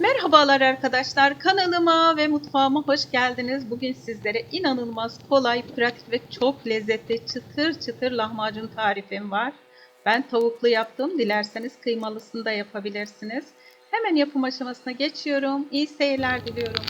Merhabalar arkadaşlar kanalıma ve mutfağıma hoş geldiniz. Bugün sizlere inanılmaz kolay, pratik ve çok lezzetli çıtır çıtır lahmacun tarifim var. Ben tavuklu yaptım. Dilerseniz kıymalısını da yapabilirsiniz. Hemen yapım aşamasına geçiyorum. İyi seyirler diliyorum.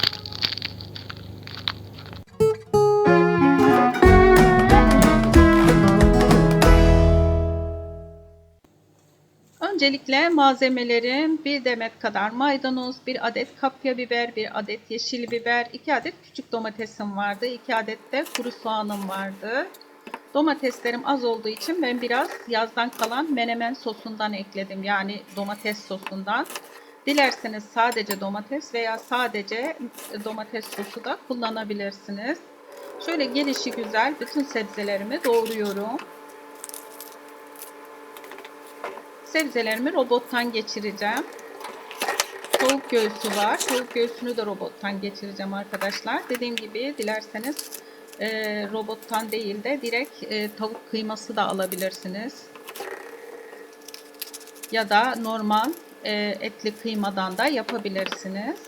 Öncelikle malzemelerim bir demet kadar maydanoz, bir adet kapya biber, bir adet yeşil biber, iki adet küçük domatesim vardı, iki adet de kuru soğanım vardı. Domateslerim az olduğu için ben biraz yazdan kalan menemen sosundan ekledim. Yani domates sosundan. Dilerseniz sadece domates veya sadece domates sosu da kullanabilirsiniz. Şöyle gelişi güzel bütün sebzelerimi doğruyorum. Sebzelerimi robottan geçireceğim. Tavuk göğsü var. Tavuk göğsünü de robottan geçireceğim arkadaşlar. Dediğim gibi dilerseniz e, robottan değil de direkt e, tavuk kıyması da alabilirsiniz. Ya da normal e, etli kıymadan da yapabilirsiniz.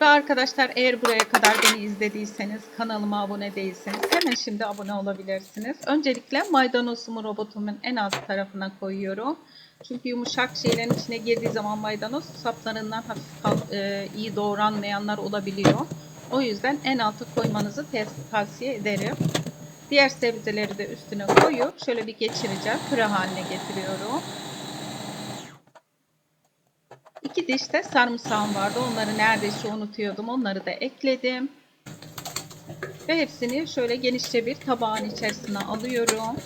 Ve arkadaşlar eğer buraya kadar beni izlediyseniz, kanalıma abone değilseniz hemen şimdi abone olabilirsiniz. Öncelikle maydanozumu robotumun en alt tarafına koyuyorum. Çünkü yumuşak şeylerin içine girdiği zaman maydanoz saplarından hafif e, iyi doğranmayanlar olabiliyor. O yüzden en altı koymanızı tavsiye ederim. Diğer sebzeleri de üstüne koyup şöyle bir geçireceğim. Püre haline getiriyorum. İki diş de sarımsağım vardı. Onları neredeyse unutuyordum. Onları da ekledim. Ve hepsini şöyle genişçe bir tabağın içerisine alıyorum.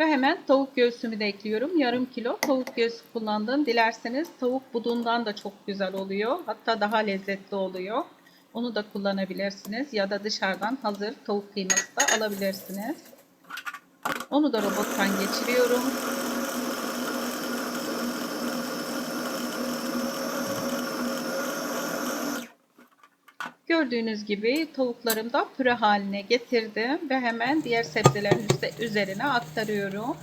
Ve hemen tavuk göğsümü de ekliyorum. Yarım kilo tavuk göğsü kullandım. Dilerseniz tavuk budundan da çok güzel oluyor. Hatta daha lezzetli oluyor. Onu da kullanabilirsiniz. Ya da dışarıdan hazır tavuk kıyması da alabilirsiniz. Onu da robottan geçiriyorum. Gördüğünüz gibi tavuklarım da püre haline getirdim ve hemen diğer sebzelerin üzerine aktarıyorum.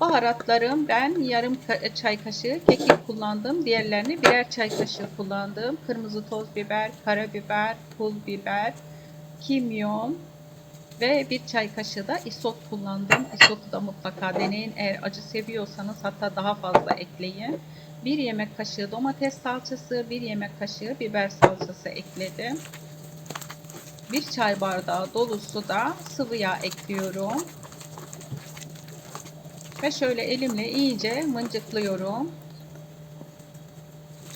Baharatlarım ben yarım çay kaşığı kekik kullandım. Diğerlerini birer çay kaşığı kullandım. Kırmızı toz biber, karabiber, pul biber, kimyon ve bir çay kaşığı da isot kullandım. Isotu da mutlaka deneyin. Eğer acı seviyorsanız hatta daha fazla ekleyin. 1 yemek kaşığı domates salçası, 1 yemek kaşığı biber salçası ekledim. 1 çay bardağı dolusu da sıvı yağ ekliyorum. Ve şöyle elimle iyice mıncıklıyorum.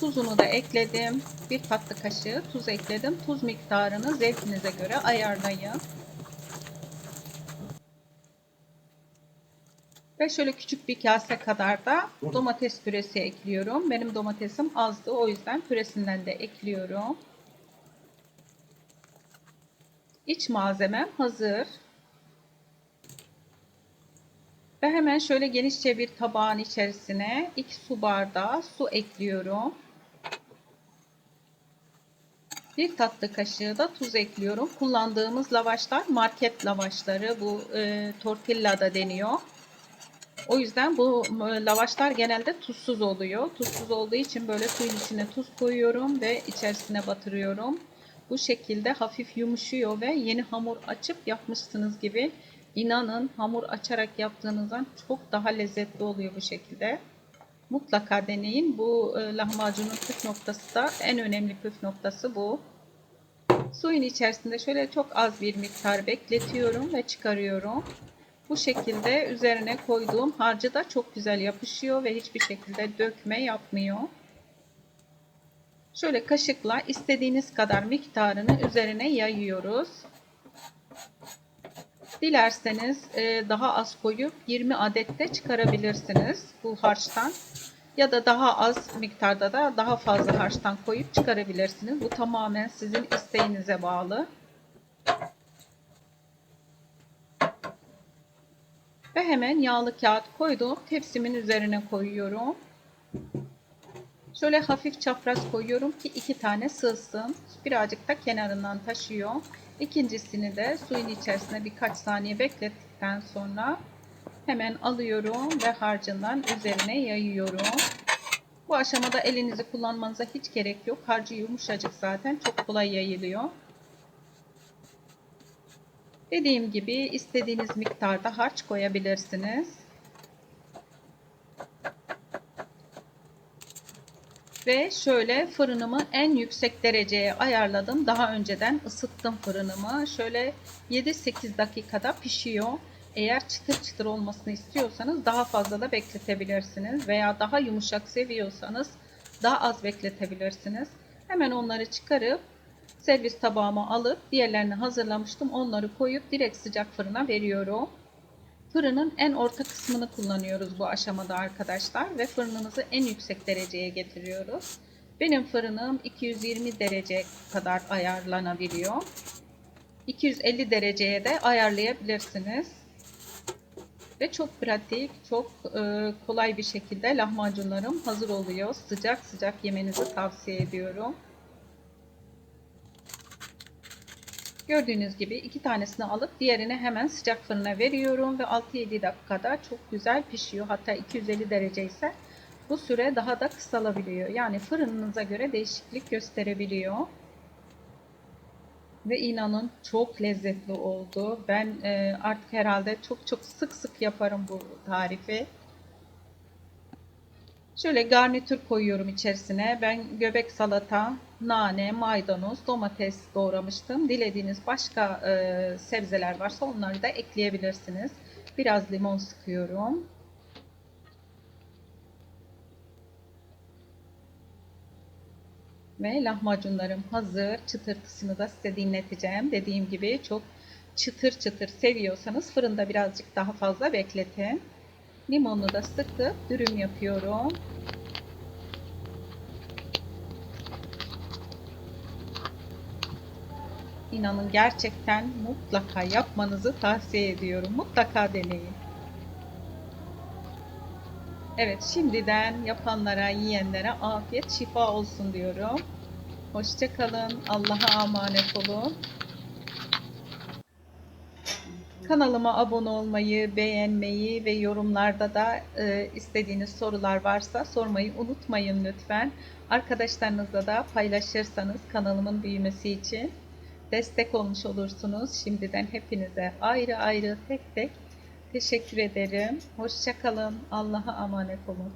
Tuzunu da ekledim. 1 tatlı kaşığı tuz ekledim. Tuz miktarını zevkinize göre ayarlayın. Ve şöyle küçük bir kase kadar da domates püresi ekliyorum. Benim domatesim azdı. O yüzden püresinden de ekliyorum. İç malzemem hazır. Ve hemen şöyle genişçe bir tabağın içerisine 2 su bardağı su ekliyorum. Bir tatlı kaşığı da tuz ekliyorum. Kullandığımız lavaşlar market lavaşları. Bu e, tortilla da deniyor. O yüzden bu lavaşlar genelde tuzsuz oluyor. Tuzsuz olduğu için böyle suyun içine tuz koyuyorum ve içerisine batırıyorum. Bu şekilde hafif yumuşuyor ve yeni hamur açıp yapmışsınız gibi. İnanın hamur açarak yaptığınızdan çok daha lezzetli oluyor bu şekilde. Mutlaka deneyin. Bu lahmacunun püf noktası da en önemli püf noktası bu. Suyun içerisinde şöyle çok az bir miktar bekletiyorum ve çıkarıyorum. Bu şekilde üzerine koyduğum harcı da çok güzel yapışıyor ve hiçbir şekilde dökme yapmıyor. Şöyle kaşıkla istediğiniz kadar miktarını üzerine yayıyoruz. Dilerseniz e, daha az koyup 20 adet de çıkarabilirsiniz bu harçtan. Ya da daha az miktarda da daha fazla harçtan koyup çıkarabilirsiniz. Bu tamamen sizin isteğinize bağlı. Ve hemen yağlı kağıt koydum. Tepsimin üzerine koyuyorum. Şöyle hafif çapraz koyuyorum ki iki tane sığsın. Birazcık da kenarından taşıyor. İkincisini de suyun içerisine birkaç saniye beklettikten sonra hemen alıyorum ve harcından üzerine yayıyorum. Bu aşamada elinizi kullanmanıza hiç gerek yok. Harcı yumuşacık zaten çok kolay yayılıyor. Dediğim gibi istediğiniz miktarda harç koyabilirsiniz. Ve şöyle fırınımı en yüksek dereceye ayarladım. Daha önceden ısıttım fırınımı. Şöyle 7-8 dakikada pişiyor. Eğer çıtır çıtır olmasını istiyorsanız daha fazla da bekletebilirsiniz. Veya daha yumuşak seviyorsanız daha az bekletebilirsiniz. Hemen onları çıkarıp servis tabağıma alıp diğerlerini hazırlamıştım. Onları koyup direkt sıcak fırına veriyorum. Fırının en orta kısmını kullanıyoruz bu aşamada arkadaşlar ve fırınımızı en yüksek dereceye getiriyoruz. Benim fırınım 220 derece kadar ayarlanabiliyor. 250 dereceye de ayarlayabilirsiniz. Ve çok pratik, çok e, kolay bir şekilde lahmacunlarım hazır oluyor. Sıcak sıcak yemenizi tavsiye ediyorum. Gördüğünüz gibi iki tanesini alıp diğerini hemen sıcak fırına veriyorum ve 6-7 dakikada çok güzel pişiyor. Hatta 250 derece ise bu süre daha da kısalabiliyor. Yani fırınınıza göre değişiklik gösterebiliyor. Ve inanın çok lezzetli oldu. Ben e, artık herhalde çok çok sık sık yaparım bu tarifi. Şöyle garnitür koyuyorum içerisine. Ben göbek salata, nane, maydanoz, domates doğramıştım. Dilediğiniz başka e, sebzeler varsa onları da ekleyebilirsiniz. Biraz limon sıkıyorum. Ve lahmacunlarım hazır. Çıtırtısını da size dinleteceğim. Dediğim gibi çok çıtır çıtır seviyorsanız fırında birazcık daha fazla bekletin. Limonunu da sıkıp dürüm yapıyorum. İnanın gerçekten mutlaka yapmanızı tavsiye ediyorum. Mutlaka deneyin. Evet şimdiden yapanlara, yiyenlere afiyet şifa olsun diyorum. Hoşçakalın. Allah'a emanet olun. Kanalıma abone olmayı, beğenmeyi ve yorumlarda da e, istediğiniz sorular varsa sormayı unutmayın lütfen. Arkadaşlarınızla da paylaşırsanız kanalımın büyümesi için destek olmuş olursunuz. Şimdiden hepinize ayrı ayrı tek tek teşekkür ederim. Hoşçakalın. Allah'a emanet olun.